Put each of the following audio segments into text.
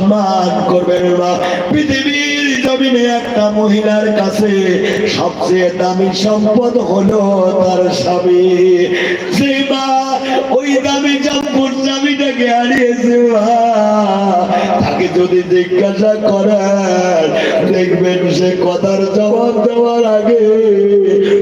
সম্মান করবেন মা পৃথিবীর জমিনে একটা মহিলার কাছে সবচেয়ে দামি সম্পদ হলো তার স্বামী। যে ওই দামি সম্পদ স্বামীটাকে হারিয়েছে তাকে যদি জিজ্ঞাসা করেন, দেখবেন সে কথার জবাব দেওয়ার আগে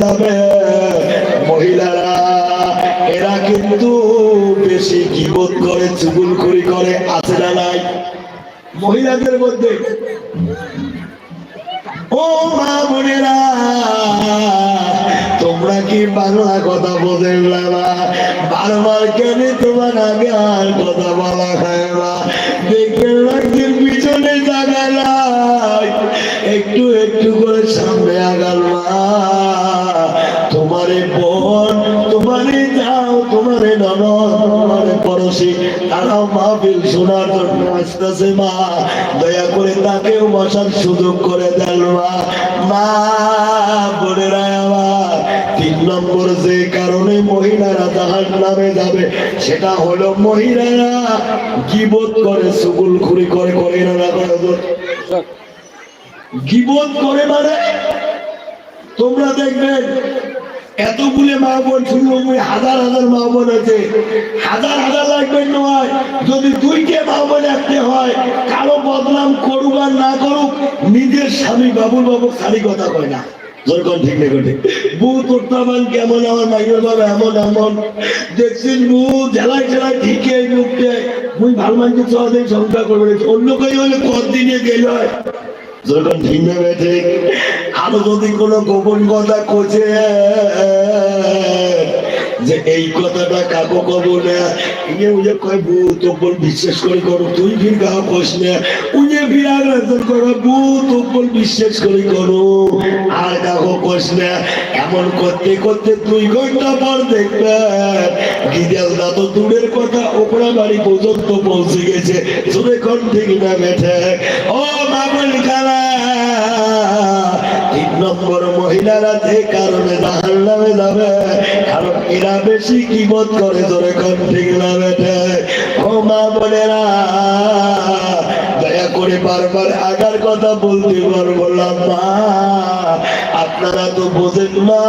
যাবে মহিলারা, এরা কিন্তু বেশি কিবোধ করে চুগুলখুরি করে, আছে না নাই? মহিলাদের মধ্যে। ও মা বোনেরা, তোমরা কি বাংলা কথা বোঝেন না বারবার কেন তোমার আগে আর কথা বলা হয় না? দেখবেন লাগছেন পিছনে নাই একটু একটু করে সামনে আগাল মা। জন্য মা দয়া করে তাকেও বসার সুযোগ করে দেন মা। মা তিন নম্বর যে কারণে মহিলারা জাহান নামে যাবে, সেটা হলো মহিলারা গিবোধ করে, সুগুল খুরি করে করে না করে গিবোধ করে মানে? তোমরা দেখবেন এতগুলো মা বোন শুনব হাজার হাজার মা বোন আছে। হাজার হাজার লাগবে নয়। যদি দুইটে মা বোন একটি হয়, কারও বদনাম করুক আর না করুক, নিজের স্বামী বাবুর বাবু খালি কথা কয় না। ঠিক ঠিক কেমন এমন এমন। মুই ভালো করবে। অন্য কেউ হলে কদিনে গেল হয়? যখন ঢিমে বেঠে আরও যদি কোনো গোপন কথা কোচে যে এই কথাটা কাকো কব না ইয়ে উজে কয় বু তোপল বিশ্বাস করে করো, তুই ফির গা কোস না। উজে ফির আগ্রাসন করো বু তোপল বিশ্বাস করে করো। আর কাকো কোস না, এমন করতে করতে দুই ঘণ্টা পর দেখবে, গিদেল দা তো দূরের কথা, ওপরা বাড়ি পর্যন্ত পৌঁছে গেছে। তুমি কোন ঠিক না বেঠে ও খালা তিন নম্বর মহিলারা যে কারণে জাহান নামে যাবে, কারণ এরা বেশি কিবত করে ধরে কোন ঠিক না বেঠে ও মা বোনেরা, দয়া করে বারবার আগার কথা বলতে পারব না, মা। আপনারা তো বোঝেন না,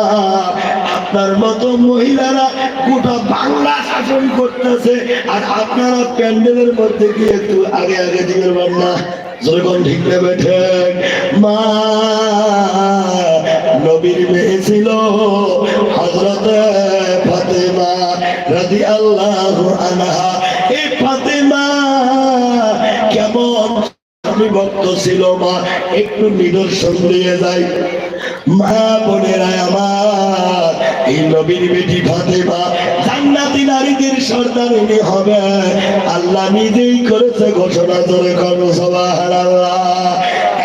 আপনার মতো মহিলারা গোটা বাংলা শাসন করতেছে, আর আপনারা প্যান্ডেলের মধ্যে গিয়ে একটু আগে আগে দিবেন না যখন ঠিক বেঠে মা, নবীর মেয়ে ছিল হজরত ফাতেমা রাদি আল্লাহ এই ফাতেমা, কেমন আমি ভক্ত ছিল মা? একটু নিদর্শন দিয়ে যায় মা বোনেরা আমার, এই নবীর বেটি ফাতেমা জান্নাতি নারীদের সর্দারিনী হবে। আল্লাহ নিজেই করেছে ঘোষণা করে করো সুবহানাল্লাহ।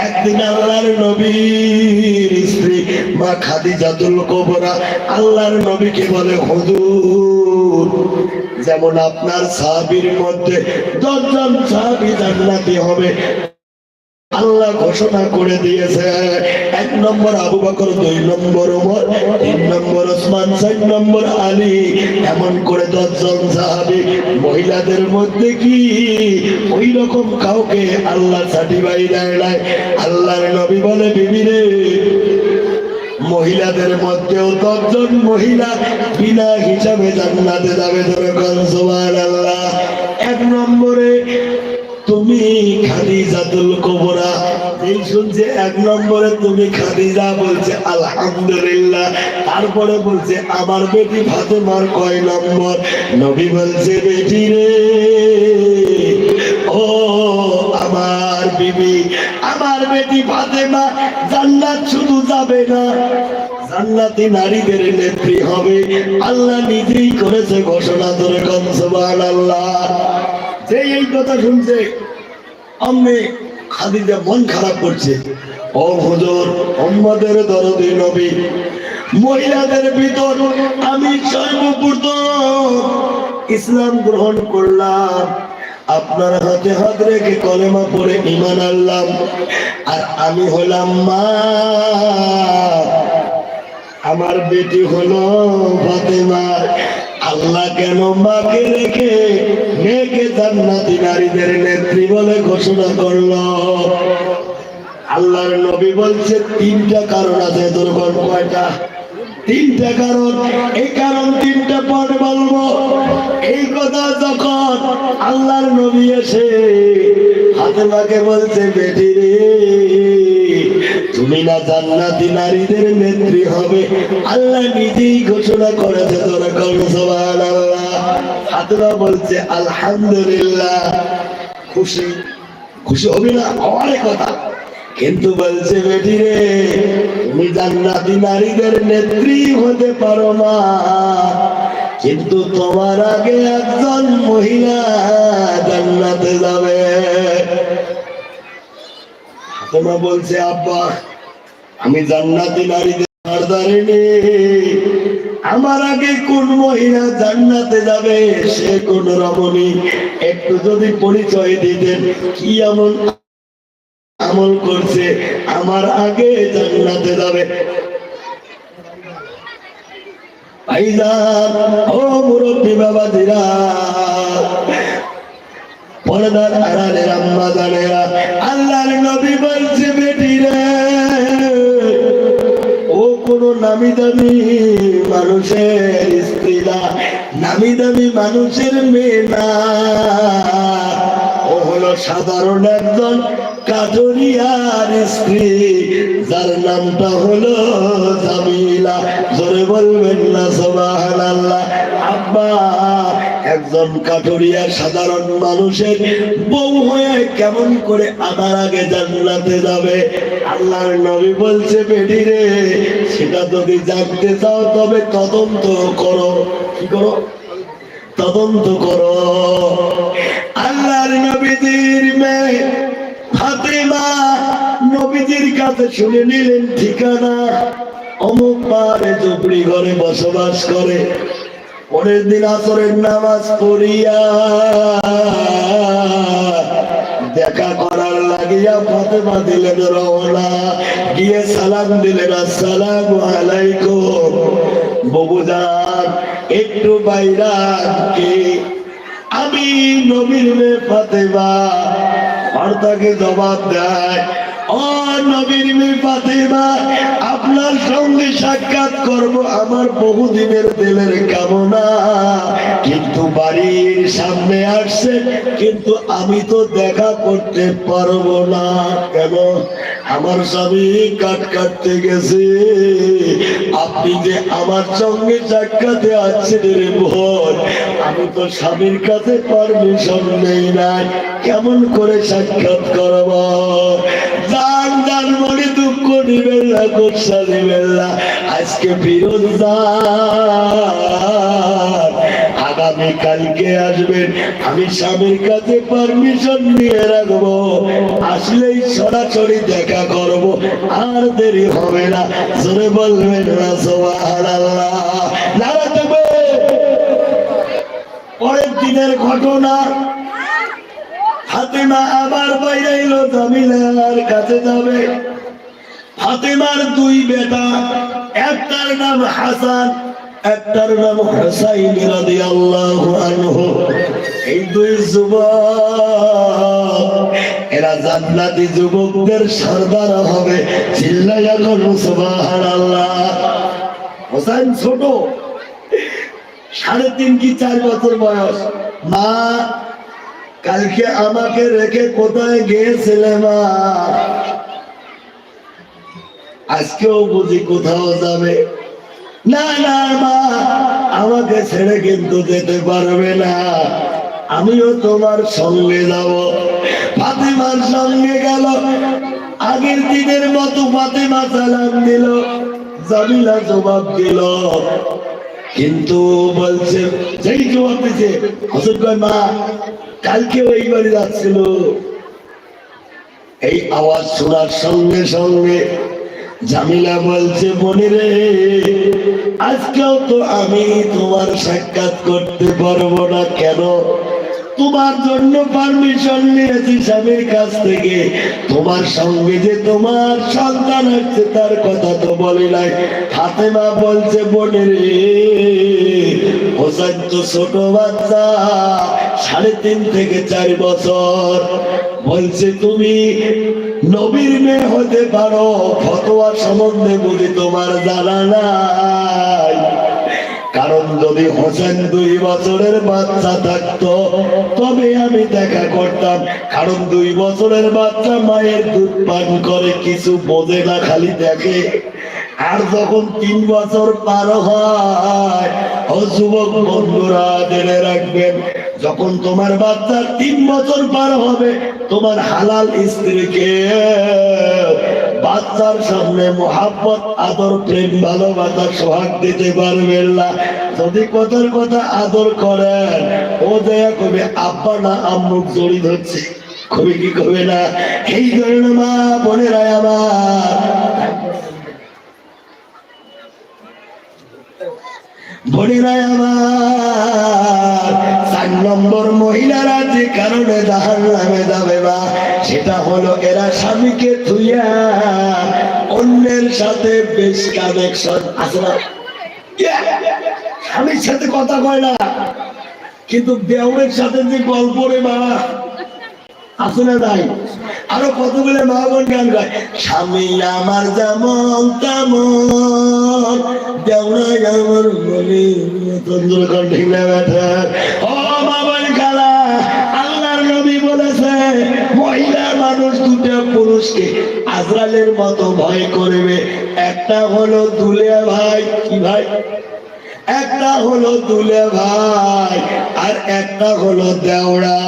একদিন আল্লাহর নবীর স্ত্রী মা খাদিজাতুল কুবরা আল্লাহর নবীকে বলে, হুজুর, যেমন আপনার সাহাবীর মধ্যে দশজন সাহাবী জান্নাতি হবে আল্লাহ ঘোষণা করে দিয়েছে। এক নম্বর আবু বকর, দুই নম্বর ওমর, তিন নম্বর ওসমান, চার নম্বর আলী। এমন করে দশজন সাহাবি, মহিলাদের মধ্যে কি ওই রকম কাউকে আল্লাহ সার্টিফাই দেয় নাই? আল্লাহর নবী বলে, বিবি রে, মহিলাদের মধ্যেও দশজন মহিলা বিনা হিসাবে জান্নাতে যাবে ধরে আল্লাহ এক নম্বরে তুমি খাদিজাতুল এই শুনছে এক নম্বরে তুমি খাদিজা বলছে, আলহামদুলিল্লাহ। তারপরে বলছে, আমার বেটি ফাতেমার কয় নম্বর? নবী বলছে, বেটি রে। ও আমার বিবি, আমার বেটি ফাতেমা জান্নাত শুধু যাবে না, জান্নাতি নারীদের নেত্রী হবে। আল্লাহ নিজেই করেছে ঘোষণা ধরে কনসবান আল্লাহ যে এই কথা শুনছে আমি খাদিজা মন খারাপ করছে। ও হুজুর আমাদের দরদি নবী, মহিলাদের ভিতর আমি সর্বপ্রথম ইসলাম গ্রহণ করলাম। আপনার হাতে হাত রেখে কলেমা পড়ে ইমান আনলাম। আর আমি হলাম মা। আমার বেটি হলো ফাতেমা। আল্লাহ কেন মাকে রেখে মেয়েকে জান্নাতি নারীদের নেত্রী বলে ঘোষণা করল? আল্লাহর নবী বলছে, তিনটা কারণ আছে দুর্বল কয়টা? তিনটা কারণ। এই কারণ তিনটা পর বলব। এই কথা যখন আল্লাহর নবী এসে ফাতেমাকে বলছে, বেটি রে তুমি না জান্নাতি নারীদের নেত্রী হবে। আল্লাহ নিজেই ঘোষণা করেছে, তোরা কর সুবহানাল্লাহ। ফাতেমা বলছে, আলহামদুলিল্লাহ। খুশি? খুশি হবে না? কথা। কিন্তু বলছে, বেটি রে, তুমি জান্নাতি নারীদের নেত্রী হতে পারো না। কিন্তু তোমার আগে একজন মহিলা জান্নাতে যাবে। তোমা বলছে, আব্বা, আমি জান্নাতি নারীদের আমার আগে কোন মহিলা জান্নাতে যাবে, সে কোন রমণী একটু যদি পরিচয় দিতেন, কি এমন আমল করছে, আমার আগে জান্নাতে যাবে। ও মুরব্বী বাবা দিরা পর্দার আড়ালের আম্মা জানেরা। আল্লাহর নবী বলছে, বেটি রে, ও কোন নামি দামি মানুষের স্ত্রী না। নামি দামি মানুষের মেয়ে না। ও হলো সাধারণ একজন কাজরিয়ার স্ত্রী, যার নামটা হলো জামিলা। জোরে বলবেন না সোবাহান আল্লাহ আব্বা একজন কাঠুরিয়া সাধারণ মানুষের বউ হয়ে কেমন করে আমার আগে জান্নাতে যাবে? আল্লাহর নবী বলছে বেডি রে, সেটা যদি জানতে চাও, তবে তদন্ত করো। কি করো? তদন্ত করো। আল্লাহর নবীজির মেয়ে ফাতেমা নবীজির কাছে শুনে নিলেন, ঠিকানা? অমুক পারে চুপড়ি ঘরে বসবাস করে। পরের দিন আসরের নামাজ পড়িয়া দেখা করার লাগিয়া ফাতেমা দিলেন রওনা। গিয়ে সালাম দিলেন, আসসালাম আলাইকুম। ববুজান একটু বাইরা কে? আমি নবীর মেয়ে ফাতেমা। আর জবাব দেয়? আপনার সঙ্গে সাক্ষাৎ করব আমার বহুদিনের দিলের কামনা। কিন্তু বাড়ির সামনে আসছে, কিন্তু আমি তো দেখা করতে পারব না। কেন? আমার স্বামী কাট কাটতে গেছে। আপনি যে আমার সঙ্গে সাক্ষাতে আছেন রে বোন আমি তো স্বামীর কাছে পারমিশন নেই নাই। কেমন করে সাক্ষাৎ করব? মনে দুঃখ আজকে বিরোধ আগামী কালকে আসবেন। আমি স্বামীর কাছে পারমিশন নিয়ে রাখব। আসলেই সরাসরি দেখা করব। আর দেরি হবে না। জোরে বলবেন, না দেবে। পরের দিনের ঘটনা। ফাতেমা আবার বাইরে এলো, জামিলার কাছে যাবে। ফাতেমার দুই বেটা, একটার নাম হাসান একটার নাম হুসাইন রাদিয়াল্লাহু আনহু। এই দুই যুবক, এরা জান্নাতি যুবকদের সর্দার হবে। চিল্লাইয়া করুন সুবহানাল্লাহ। হোসেন ছোট। সাড়ে তিন কি চার বছর বয়স? মা, কালকে আমাকে রেখে কোথায় গিয়েছিলে মা? আজকেও বুঝি কোথাও যাবে। না না, মা, আমাকে ছেড়ে কিন্তু যেতে পারবে না। আমিও তোমার সঙ্গে যাব। ফাতেমার সঙ্গে গেল। আগের দিনের মতো ফাতেমা সালাম দিল, জামিলা জবাব দিল। কিন্তু বলছে, যেই জবাব দিছে কয়, মা, কালকে ওই বাড়ি যাচ্ছিল। এই আওয়াজ শোনার সঙ্গে সঙ্গে জামিলা বলছে মনে রে। আজকেও তো আমি তোমার সাক্ষাৎ করতে পারব না কেন? তোমার জন্য পারমিশন নিয়েছি স্বামীর কাছ থেকে। তোমার সঙ্গে যে তোমার সন্তান হচ্ছে, তার কথা তো বলি নাই। ফাতেমা বলছে বোনে রে হোসেন তো ছোট বাচ্চা, সাড়ে তিন থেকে চার বছর। বলছে, তুমি নবীর মেয়ে হতে পারো, ফতোয়া সম্বন্ধে বুঝি তোমার জানা নাই। কারণ যদি হোসেন দুই বছরের বাচ্চা থাকতো, তবে আমি দেখা করতাম। কারণ দুই বছরের বাচ্চা মায়ের দুধ পান করে, কিছু বোঝে না, খালি দেখে। আর যখন তিন বছর পার হয়, ও যুবক বন্ধুরা জেনে রাখবেন, যখন তোমার বাচ্চা তিন বছর পার হবে, তোমার হালাল স্ত্রীকে বাচ্চার সামনে মোহাব্বত, আদর, প্রেম, ভালোবাসা, সোহাগ দিতে পারবেন না। যদি কথার কথা আদর করেন, ও দয়া কবে আব্বা না আম্মুক জড়ি ধরছে। কবি কি কবে না? এই জন্য মা বোনেরাই আমার সেটা হলো এরা স্বামীকে থুইয়া অন্যের সাথে বেশ কানেকশন আছে না? স্বামীর সাথে কথা কয় না, কিন্তু দেওরের সাথে যে গল্প রে বাবা আছে না আরও কতগুলো মা বোন গান গায়? স্বামী আমার যেমন তেমন দেওরাই আমার বলি তন্দ্র কণ্ঠে বেঠা ও মা খালা, আল্লাহর নবী বলেছে, মহিলা মানুষ দুটো পুরুষকে আজরালের মতো ভয় করবে। একটা হলো দুলে ভাই, কি ভাই? একটা হলো দুলে ভাই আর একটা হলো দেওড়া।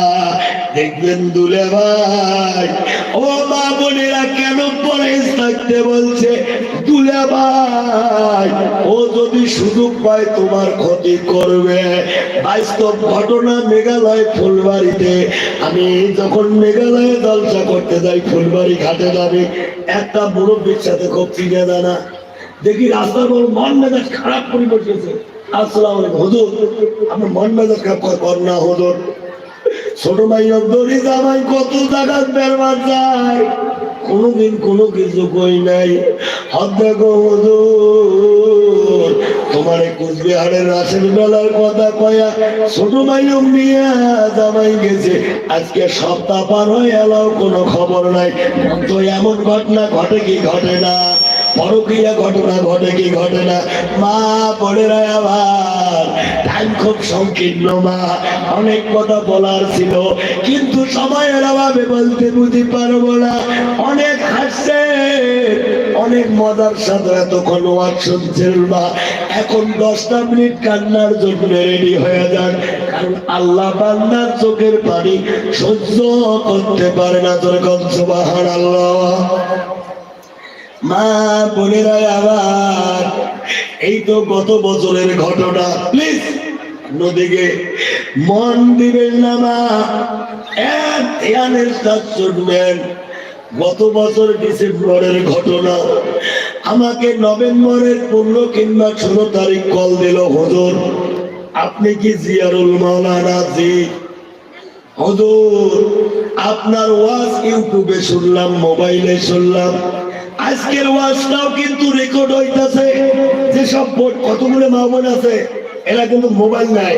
দেখবেন দুলে ভাই। ও মা বোনেরা কেন পরে থাকতে বলছে? দুলে ভাই, ও যদি সুযোগ পায় তোমার ক্ষতি করবে। বাস্তব ঘটনা মেঘালয় ফুলবাড়িতে। আমি যখন মেঘালয়ে জলসা করতে যাই, ফুলবাড়ি ঘাটে যাবে। একটা মুরব্বীর সাথে খুব চিনে জানা। দেখি রাস্তার পর মন মেজাজ খারাপ করে বসেছে। আসসালাম হুজুর আমার মন মেজাজ খারাপ কর- না হুজুর। ছোট অব্দরি জামাই কত টাকা বেরবার যায়। কোনোদিন কোনো কিছু কই নাই। হাত দেখো হুজুর, তোমার কুচবিহারের রাসের বেলার কথা কয়া ছোট ভাই নিয়ে জামাই গেছে। আজকে সপ্তাহ পার হয়ে এলাও, কোনো খবর নাই। তো এমন ঘটনা ঘটে কি ঘটে না। পরক্রিয়া ঘটনা ঘটে কি ঘটে না? মা, বোনেরা আবার টাইম খুব সংকীর্ণ, মা। অনেক কথা বলার ছিল, কিন্তু সময়ের অভাবে বলতে বুঝতে পারব না। অনেক হাসছে, অনেক মজার সাথে এতক্ষণ ওয়াজ শুনছেন, মা। এখন দশটা মিনিট কান্নার জন্য রেডি হয়ে যান, কারণ আল্লাহ বান্দার চোখের পানি সহ্য করতে পারে না তোর কংস বাহার আল্লাহ মা, বোনেরা, আবার। এই তো গত বছরের ঘটনা। প্লিজ নদীকে মন দিবেন না, মা। এক ধ্যানের সাথ শুনবেন গত বছর ডিসেম্বরের ঘটনা। আমাকে নভেম্বরের পনেরো কিংবা ষোলো তারিখ কল দিল হুজুর। আপনি কি জিয়ারুল মাওলানা? জি। হজর, আপনার ওয়াজ ইউটিউবে শুনলাম, মোবাইলে শুনলাম। আজকের ওয়াজটাও কিন্তু রেকর্ড হইতাছে। বোর্ড, কতগুলো মা বোন আছে, এরা কিন্তু মোবাইল নাই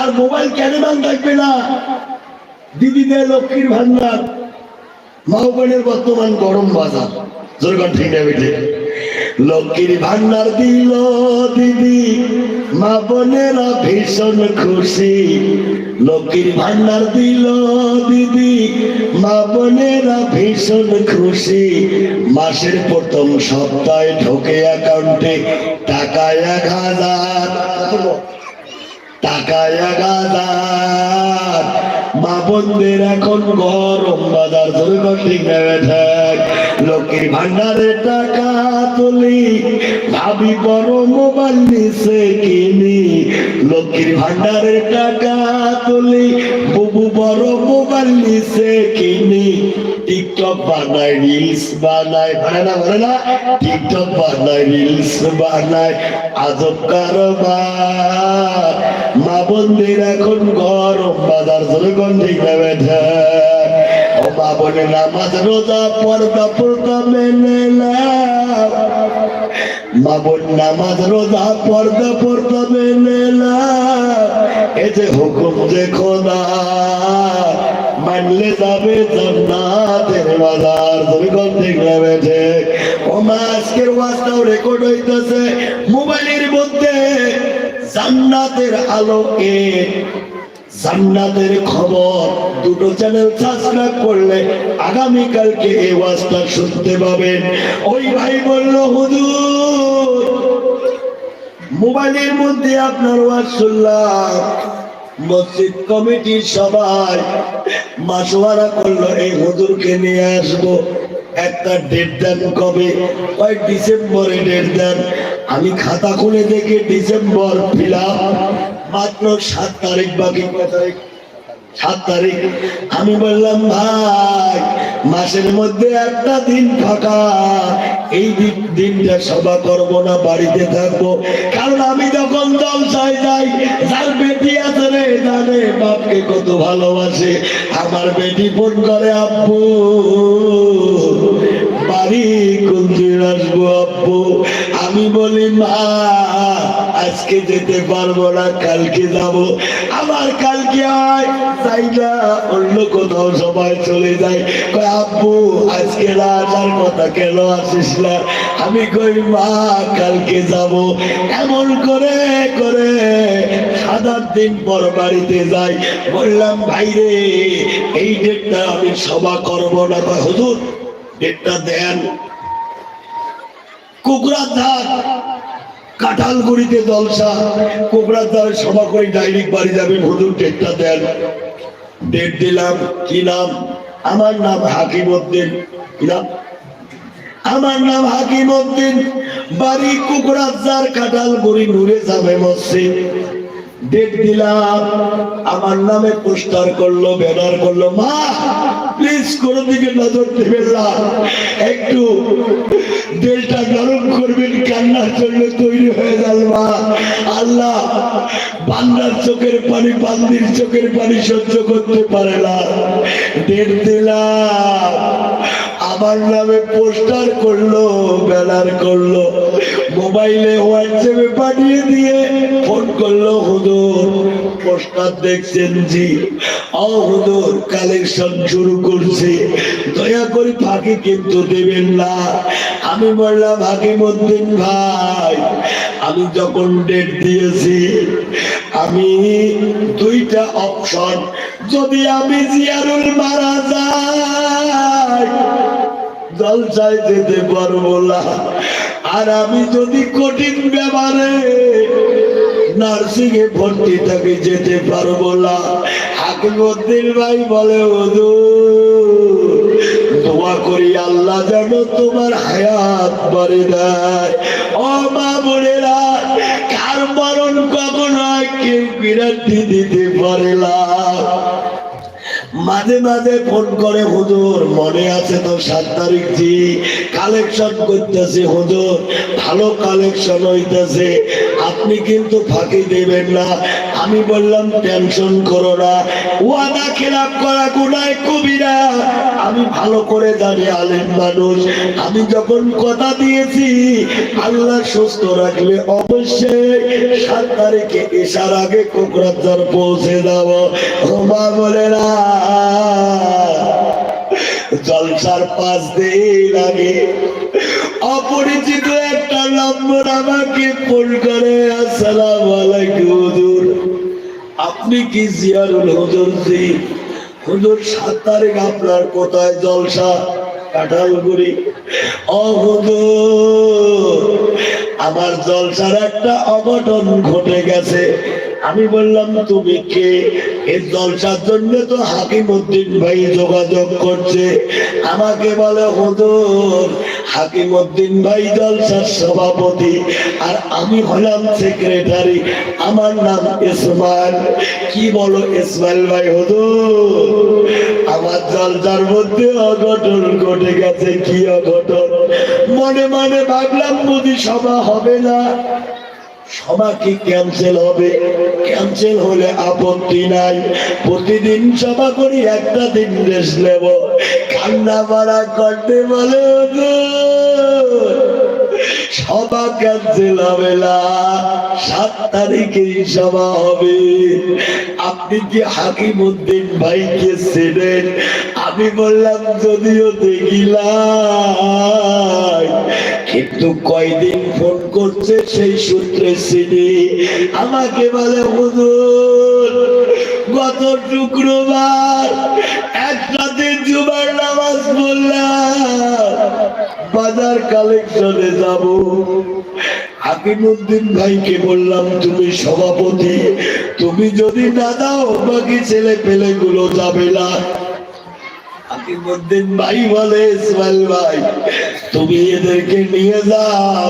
আর মোবাইল কেন বান থাকবে না? দিদিদের লক্ষ্মীর ভান্ডার, মা বোনের বর্তমান গরম বাজার। জোরগান ঠিক না লক্ষ্মীর ভান্ডার দিল দিদি, মা বোনেরা ভীষণ খুশি। লক্ষ্মীর ভান্ডার দিল দিদি, মা বোনেরা ভীষণ খুশি। মাসের প্রথম সপ্তাহে ঢোকে অ্যাকাউন্টে টাকা এক হাজার। টাকা এক হাজার। মা বোনদের এখন গরম বাজার, ধরে ঠিক নেবে লোকের ভান্ডারে টাকা তুলি, ভাবি বড় মোবাইল নিছে কিনি। লোকের ভান্ডারে টাকা তুলি, বুবু বড় মোবাইল নিছে কিনি। টিকটক বানায় রিলস বানায় মানে না মানে না, টিকটক বানায় রিলস বানায়। আজব কারবার। মা বন্দির এখন গরম, বাজার ধরে গন্ধি নেবে ও বলে নামাজ রোজা পর্দা পর্দা মেনে নাও। মা বোন নামাজ রোজা পর্দা পর্দা মেনে নাও। এ যে হুকুম যে খোদা, মানলে যাবে জান্নাতের বাজার। তুমি কোন ঠিক নেবেছে ও মা, আজকের ওয়াজটাও রেকর্ড হইতেছে। মোবাইলের মধ্যে জান্নাতের আলো এ জান্নাতের খবর। দুটো চ্যানেল সাবস্ক্রাইব করলে আগামী কালকে এই ওয়াজটা শুনতে পাবেন। ওই ভাই বলল, হুজুর, মোবাইলের মধ্যে আপনার ওয়াজ শুনলাম। মসজিদ কমিটির সবাই মাসোয়ারা করল, এই হুজুরকে নিয়ে আসব। একটা ডেট দেন কবে? ওই ডিসেম্বরে ডেট দেন। আমি খাতা খুলে দেখে ডিসেম্বর ফিলাম মাত্র সাত তারিখ বাকি। কয় তারিখ সাত তারিখ। আমি বললাম, ভাই, মাসের মধ্যে একটা দিন ফাঁকা। এই দিন- দিনটা সভা করব না, বাড়িতে থাকব। কারণ আমি যখন জলসায় যাই। যার বেটি আছে রে, জানে বাপকে কত ভালোবাসে। আমার বেটি ফোন করে, আব্বু, বাড়ি কোন দিন আসব, আব্বু? আমি বলি, মা, আজকে যেতে পারব না, কালকে যাব। আবার কালকে তাই না অন্য কোথাও সবাই চলে যায়। আব্বু, আজকে আসার কথা কেন আসিস না? আমি কই, মা, কালকে যাব। এমন করে করে সাত দিন পর বাড়িতে যাই। বললাম, ভাই রে, এই ডেটটা আমি সভা করব না। হুজুর, ডেটটা দেন। কুকুরার ধার কাঁঠালগুড়িতে জলসা কোবরার দ্বারা সভা করে ডাইরেক্ট বাড়ি যাবেন হুজুর ডেটটা দেন। ডেট দিলাম, কি নাম? আমার নাম হাকিম উদ্দিন কি নাম? আমার নাম হাকিম উদ্দিন বাড়ি কুকুরার কাঁঠালগুড়ি, নুরে যাবে মসজিদ। ডেট দিলাম, আমার নামে পোস্টার করল, ব্যানার করল। মা প্লিজ কোনো দিকে নজর দেবেন না। একটু বান্দার চোখের পানি বান্দির চোখের পানি সহ্য করতে পারে না। ডেট দিলাম আমার নামে পোস্টার করল, ব্যানার করল, মোবাইলে হোয়াটসঅ্যাপে পাঠিয়ে দিয়ে ফোন করল হুদুর পোস্টার দেখছেন জি। ও হুদুর কালেকশন শুরু করছে। দয়া করে ফাঁকি কিন্তু দেবেন না। আমি বললাম হাকিমুদ্দিন ভাই আমি যখন ডেট দিয়েছি, আমি দুইটা অপশন যদি আমি জিয়ারুল মারা যাই, জলসায় যেতে পারব না। আর আমি যদি কঠিন ব্যাপারে নার্সিং এ ভর্তি থাকি, যেতে পারব না। হাকিমুদ্দিন ভাই বলে, হুজুর, দোয়া করি আল্লাহ যেন তোমার হায়াত বাড়ি দেয়। ও মা বোনেরা কেউ বিরাটি দিতে পারে না মাঝে মাঝে ফোন করে, হুজুর, মনে আছে তো সাত তারিখ জি কালেকশন করতেছে, হুজুর, ভালো কালেকশন হইতেছে। আপনি কিন্তু ফাঁকি দেবেন না আমি বললাম, টেনশন করো না। ওয়াদা খেলাপ করা গুনায় কবিরা আমি ভালো করে জানি, আলেম মানুষ। আমি যখন কথা দিয়েছি, আল্লাহ সুস্থ রাখলে অবশ্যই সাত তারিখে এসার আগে কোকরাজার পৌঁছে যাব। মা বলে, না। জলসার পাঁচ দিন আগে অপরিচিত একটা নম্বর আমাকে ফোন করে, আসসালাম আলাইকুম আপনি কি জিয়ারুল হুজুর জি? হুজুর সাত তারিখ আপনার কোথায় জলসা? কাঁঠালগুড়ি। ও আমার জলসার একটা অঘটন ঘটে গেছে। আমি বললাম, তুমি কে? এই জলসার জন্য তো হাকিম উদ্দিন ভাই যোগাযোগ করছে। আমাকে বলে, হুজুর হাকিম উদ্দিন ভাই জলসার সভাপতি, আর আমি হলাম সেক্রেটারি। আমার নাম ইসমাইল। কি বলো ইসমাইল ভাই, হুজুর, আমার জলসার মধ্যে অঘটন ঘটে গেছে। কি অঘটন? মনে মনে ভাবলাম বুঝি সভা হবে না। সভা কি ক্যান্সেল হবে। ক্যান্সেল হলে আপত্তি নাই। প্রতিদিন সভা করি, একটা দিন রেস্ট নেব। কান্না মারা করতে বলে সভা ক্যান্সেল হবে না। সাত তারিখে সভা হবে। আপনি কি হাকিম উদ্দিন ভাইকে ছিলেন আমি বললাম, যদিও দেখিলাম কিন্তু কয়দিন ফোন করছে সেই সূত্রে চিনি আমাকে বলে, হুজুর, গত শুক্রবার একটা দিন জুমার নামাজ পড়লাম। বাজার কালেকশনে যাব। হাকিমুদ্দিন ভাইকে বললাম, তুমি সভাপতি, তুমি যদি না দাও, বাকি ছেলে পেলে গুলো যাবে না। হাকিমুদ্দিন ভাই বলে, ইসমাইল ভাই তুমি এদেরকে নিয়ে যাও।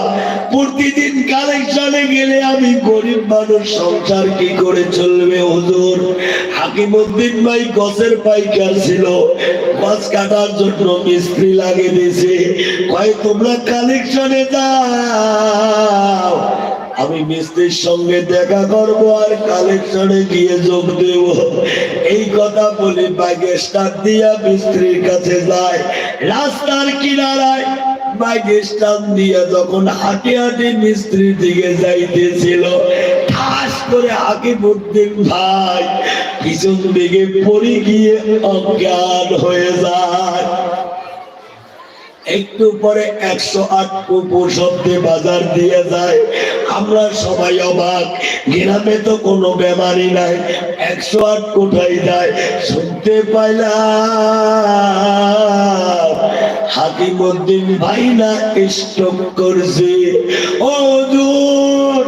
প্রতিদিন কালেকশনে গেলে আমি গরিব মানুষ, সংসার কি করে চলবে হুজুর? হাকিমুদ্দিন ভাই গছের পাইকার ছিল। গাছ কাটার জন্য মিস্ত্রি লাগিয়ে দিয়েছে। ভাই তোমরা কালেকশনে যাও। আমি মিস্ত্রির সঙ্গে দেখা করব আর কালেকশনে গিয়ে যোগ দেব। এই কথা বলে বাইকে স্টার দিয়া মিস্ত্রির কাছে যায়। রাস্তার কিনারায় বাইকে স্টার্ট দিয়া যখন হাঁটি হাঁটি মিস্ত্রির দিকে যাইতেছিল, ঠাস করে হাকিমুদ্দিন ভাই পিছন দিকে পড়ে গিয়ে অজ্ঞান হয়ে যায়। একটু পরে একশো আট কুকুর শব্দে বাজার দিয়ে যায়। আমরা সবাই অবাক। গ্রামে তো কোনো বেমারি নাই। একশো আট কোথায় যায়। শুনতে পাইলাম, হাকিমুদ্দিন ভাই না স্টক করছে। ও দূর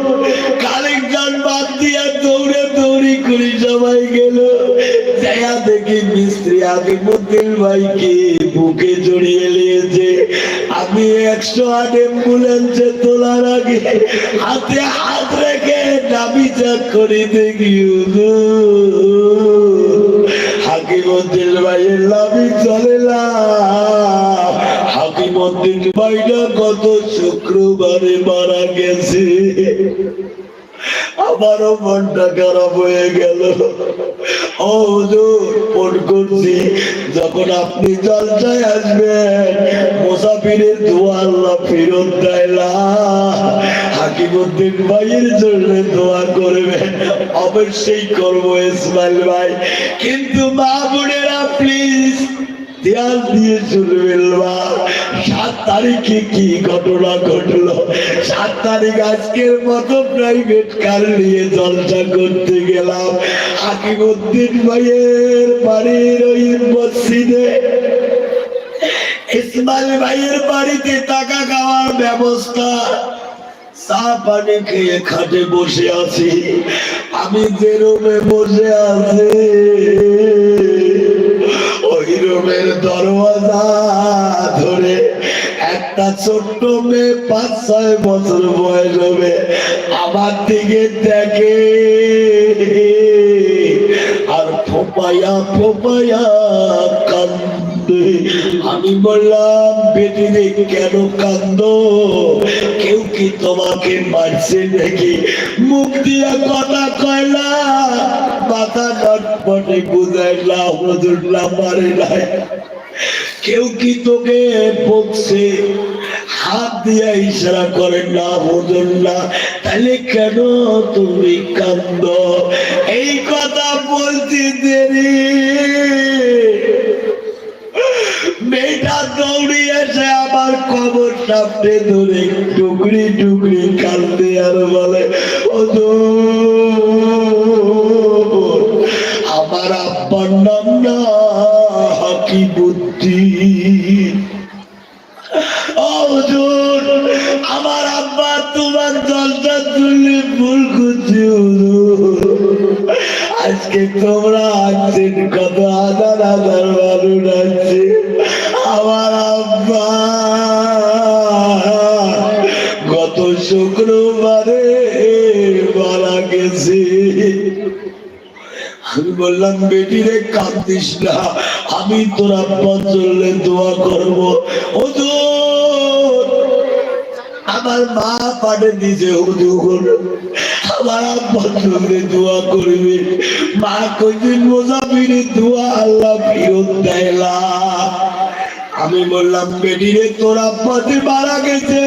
কালেকশন বাদ দিয়া দৌড়ে দৌড়ি করে সবাই গেল। দেখা দেখি মিস্ত্রি হাকিমুদ্দিন ভাইকে বুকে জড়িয়ে নিয়েছে। আমি একশো আট অ্যাম্বুলেন্সে তোলার আগে হাতে হাত রেখে দাবি চাক করে দেখি হাকিমুদ্দিন ভাইয়ের লাভি চলে না শুক্রবারে মারা গেছে। আমারও মনটা খারাপ হয়ে গেল। ও হুজুর ফোন করছি। যখন আপনি জলসায় আসবেন, মুসাফিরের দোয়া আল্লাহ ফেরত দেয় না। হাকিমুদ্দিন ভাইয়ের জন্য দোয়া করবেন। অবশ্যই করব ইসমাইল ভাই। কিন্তু মা বোনেরা প্লিজ ধ্যান দিয়ে চলবেন মা সাত তারিখে কি ঘটনা ঘটলো? সাত তারিখ আজকের মতো প্রাইভেট কার নিয়ে জলসা করতে গেলাম। হাকিমুদ্দিন ভাইয়ের বাড়ির ওই মসজিদে। ইসমাইল ভাইয়ের বাড়িতে টাকা খাওয়ার ব্যবস্থা। খেয়ে খাটে বসে আছি। আমি যে রুমে বসে আছি। রুমের দরওয়াজা ধরে একটা ছোট্ট মেয়ে পাঁচ, ছয় বছর বয়স হবে। আমার দিকে দেখে। আর ফোপায়া ফোপায়া কান্দে। আমি বললাম, বেটি রে, কেন কান্দ? কেউ কি তোমাকে মারছে নাকি? মুখ দিয়া কথা কয় না মাথা নটপটে বুঝাইলাম হজুরলা মারে নাই। কেউ কি তোকে বকছে? হাত দিয়ে ইশারা করে না বোঝন না। তাহলে কেন তুমি কান্দ? এই কথা বলতে দেরি। মেয়েটা দৌড়ি এসে আমার কবর সামনে ধরে টুকরি টুকরি কান্দে আর বলে ও হাকি বুদ্ধি? আমার আব্বা তোমার দলটা তুললে ভুল করছে আজকে তোমরা আসছেন কত হাজার হাজার মানুষ আসছে আমার আব্বা। গত শুক্রবারে মারা গেছে। আমি বললাম বেটি রে কান্দিস না। আমি তোর আব্বা চললে দোয়া করব। হুজুর, আমার মা পাঠে দিছে হুজুর আমার আব্বা চললে দোয়া করবে। মা কইছেন মোজাফিরে দোয়া আল্লাহ ফিরত দেয় না। আমি বললাম, বেটি রে, তোর আব্বাতে মারা গেছে,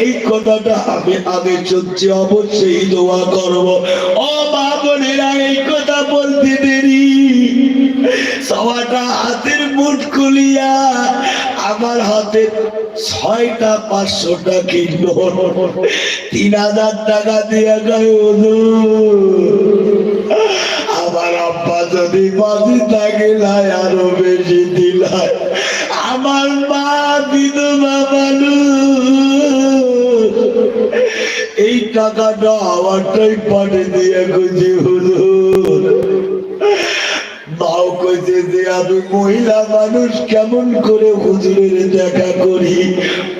এই কথাটা আমি আগে চলছি অবশ্যই দোয়া করব। ও মা আমার আব্বা যদি বাজি থাকে নাই আরও বেশি দিলাই আমার মা বিধবা মানুষ। এই টাকাটা আমারটাই পাঠিয়ে দিয়ে খুঁজি হুজুর আমি মহিলা মানুষ কেমন করে হুজুরের দেখা করি?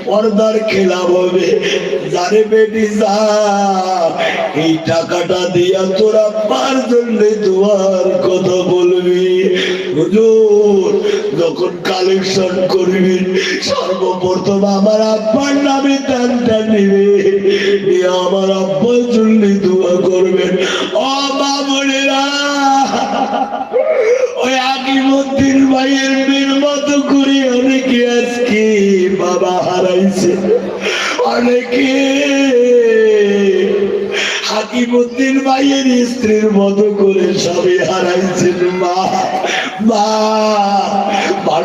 পর্দার খেলা হবে। জানে বেটি এই টাকাটা দিয়া তোরা পার জন্য দোয়ার কথা বলবি। হুজুর, যখন কালেকশন করবি, সর্বপ্রথম আমার আব্বার নামে টানটা নিবে। আমার আব্বার জন্য দোয়া করবেন ও বাবুরেরা ওই আকিমুদ্দিন ভাইয়ের মেয়ের মতো করে অনেকে আজকে বাবা হারাইছে অনেকে ভাইয়ের স্ত্রীর মতো করে সবই হারাইছেন মা মা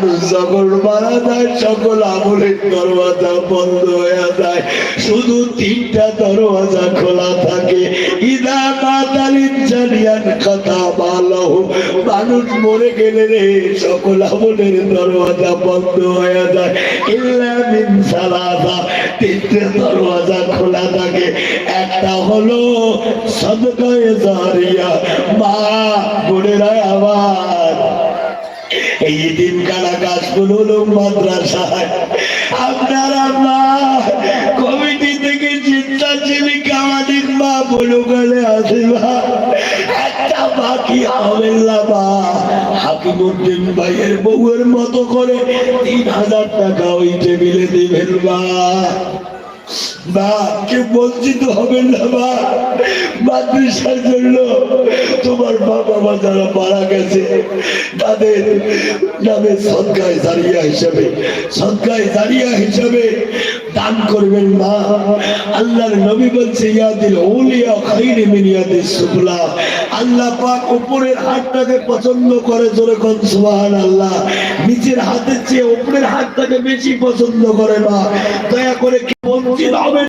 মানুষ দরওয়াজা খোলা থাকে। মরে গেলে রে, সকল আমলের দরওয়াজা বন্ধ হয়ে যায়। তিনটে দরওয়াজা খোলা থাকে। একটা হলো সদকায়ে মা, বোনেরা আবার এই দিন কারা গাছগুলো হলো মাদ্রাসায় আপনারা মা কমিটি থেকে চিন্তা জীবিকা আমাদের মা বলো গেলে আসিবা একটা বাকি হবে মা হাকিমুদ্দিন ভাইয়ের বউয়ের মতো করে তিন হাজার টাকা ওই টেবিলে দিবেন মা। দান করবেন, মা। আল্লাহর নবী বলছে আল্লাহ পাক উপরের হাতটাকে পছন্দ করে জোরে কোন, সুবহানাল্লাহ। নিচের হাতের চেয়ে উপরের হাতটাকে বেশি পছন্দ করে, মা। দয়া করে কি বঞ্চিত হবে